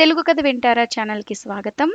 తెలుగు కథ వింటారా ఛానల్కి స్వాగతం.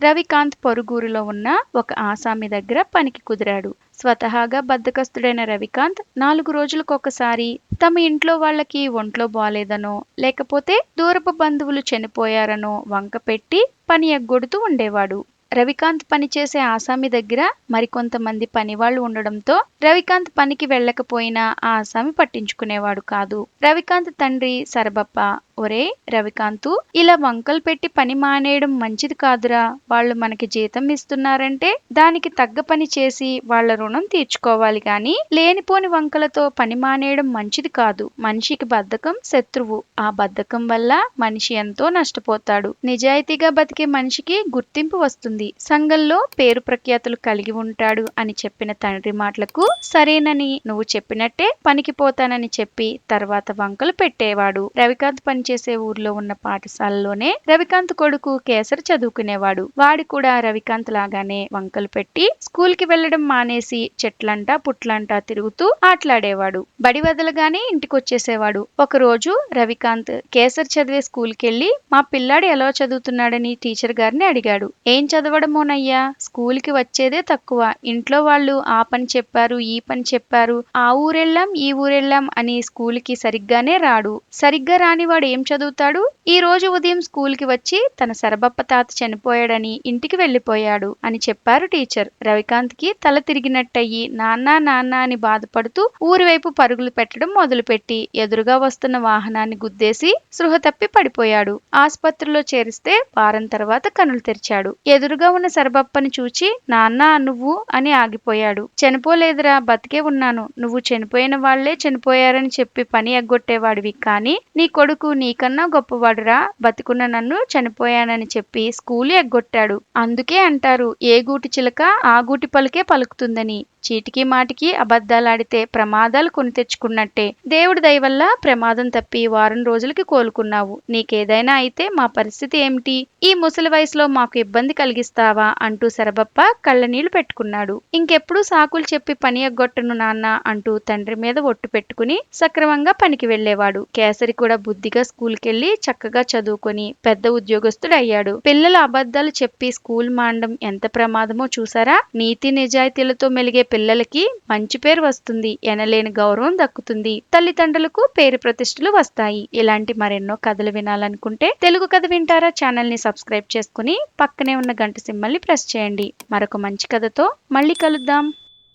రవికాంత్ పొరుగురులో ఉన్న ఒక ఆసామి దగ్గర పనికి కుదిరాడు. స్వతహాగా బద్దకస్తుడైన రవికాంత్ నాలుగు రోజులకొకసారి తమ ఇంట్లో వాళ్ళకి ఒంట్లో బాలేదనో లేకపోతే దూరపు బంధువులు చనిపోయారనో వంక పెట్టి పని ఎగ్గొడుతూ ఉండేవాడు. రవికాంత్ పనిచేసే ఆసామి దగ్గర మరికొంతమంది పనివాళ్ళు ఉండడంతో రవికాంత్ పనికి వెళ్ళకపోయినా ఆ ఆసామి పట్టించుకునేవాడు కాదు. రవికాంత్ తండ్రి సరబప్ప ఒరే రవికాంతు ఇలా వంకలు పెట్టి పని మానేయడం మంచిది కాదురా. వాళ్ళు మనకి జీతం ఇస్తున్నారంటే దానికి తగ్గ పని చేసి వాళ్ళ రుణం తీర్చుకోవాలి గాని లేనిపోని వంకలతో పని మానేయడం మంచిది కాదు. మనిషికి బద్ధకం శత్రువు. ఆ బద్ధకం వల్ల మనిషి ఎంతో నష్టపోతాడు. నిజాయితీగా బతికే మనిషికి గుర్తింపు వస్తుంది. సంఘంలో పేరు ప్రఖ్యాతులు కలిగి ఉంటాడు అని చెప్పిన తండ్రి మాటలకు సరేనని నువ్వు చెప్పినట్టే పనికి పోతానని చెప్పి తర్వాత వంకలు పెట్టేవాడు. రవికాంత్ పనిచేసే ఊర్లో ఉన్న పాఠశాలలోనే రవికాంత్ కొడుకు కేసరి చదువుకునేవాడు. వాడి కూడా రవికాంత్ లాగానే వంకలు పెట్టి స్కూల్కి వెళ్ళడం మానేసి చెట్లంటా పుట్లంటా తిరుగుతూ ఆటలాడేవాడు. బడి వదలగానే ఇంటికి వచ్చేసేవాడు ఒక రోజు రవికాంత్ కేసరి చదివే స్కూల్కెళ్ళి మా పిల్లాడు ఎలా చదువుతున్నాడని టీచర్ గారిని అడిగాడు. ఏం చదవడమోనయ్యా స్కూల్కి వచ్చేదే తక్కువ. ఇంట్లో వాళ్ళు ఆ పని చెప్పారు ఈ పని చెప్పారు. ఆ ఊరెళ్ళాం ఈ ఊరెళ్ళాం అని స్కూల్కి సరిగ్గానే రాడు. సరిగ్గా రాని వాడు ఏం చదువుతాడు? ఈ రోజు ఉదయం స్కూల్కి వచ్చి తన సరబప్ప తాత చనిపోయాడని ఇంటికి వెళ్ళిపోయాడు అని చెప్పారు టీచర్. రవికాంత్కి తల తిరిగినట్టయి నాన్న నాన్న అని బాధపడుతూ ఊరివైపు పరుగులు పెట్టడం మొదలుపెట్టి ఎదురుగా వస్తున్న వాహనాన్ని గుద్దేసి సృహ తప్పి పడిపోయాడు. ఆసుపత్రిలో చేరిస్తే వారం తర్వాత కనులు తెరిచాడు. ఎదురుగా ఉన్న సరబప్పని చూచి నాన్న నువ్వు అని ఆగిపోయాడు. చనిపోలేదురా బతికే ఉన్నాను. నువ్వు చనిపోయిన వాళ్ళే చనిపోయారని చెప్పి పని ఎగ్గొట్టేవాడివి. కానీ నీ కొడుకు నీకన్నా గొప్పవాడురా. బతికున్న నన్ను చనిపోయానని చెప్పి స్కూలు ఎగ్గొట్టాడు. అందుకే అంటారు ఏ గూటి చిలక ఆ గూటి పలుకే పలుకుతుందని. చీటికి మాటికి అబద్ధాలాడితే ప్రమాదాలు కొని తెచ్చుకున్నట్టే. దేవుడి దయ వల్ల ప్రమాదం తప్పి వారం రోజులకి కోలుకున్నావు. నీకేదైనా అయితే మా పరిస్థితి ఏమిటి? ఈ ముసలి వయసులో మాకు ఇబ్బంది కలిగిస్తావా? అంటూ శరబప్ప కళ్ళనీళ్ళు పెట్టుకున్నాడు. ఇంకెప్పుడు సాకులు చెప్పి పని ఎగ్గొట్టను నాన్న అంటూ తండ్రి మీద ఒట్టు పెట్టుకుని సక్రమంగా పనికి వెళ్ళేవాడు కేసరి కూడా బుద్ధిగా స్కూల్కెళ్ళి చక్కగా చదువుకొని పెద్ద ఉద్యోగస్తుడు అయ్యాడు పిల్లల అబద్ధాలు చెప్పి స్కూల్ మాండం ఎంత ప్రమాదమో చూసారా? నీతి నిజాయితీలతో మెలిగే పిల్లలకి మంచి పేరు వస్తుంది. ఎనలేని గౌరవం దక్కుతుంది. తల్లిదండ్రులకు పేరు ప్రతిష్టలు వస్తాయి. ఇలాంటి మరెన్నో కథలు వినాలనుకుంటే తెలుగు కథ వింటారా? ఛానల్ని సబ్స్క్రైబ్ చేసుకుని పక్కనే ఉన్న గంట సింబల్ని ప్రెస్ చేయండి. మరొక మంచి కథతో మళ్ళీ కలుద్దాం.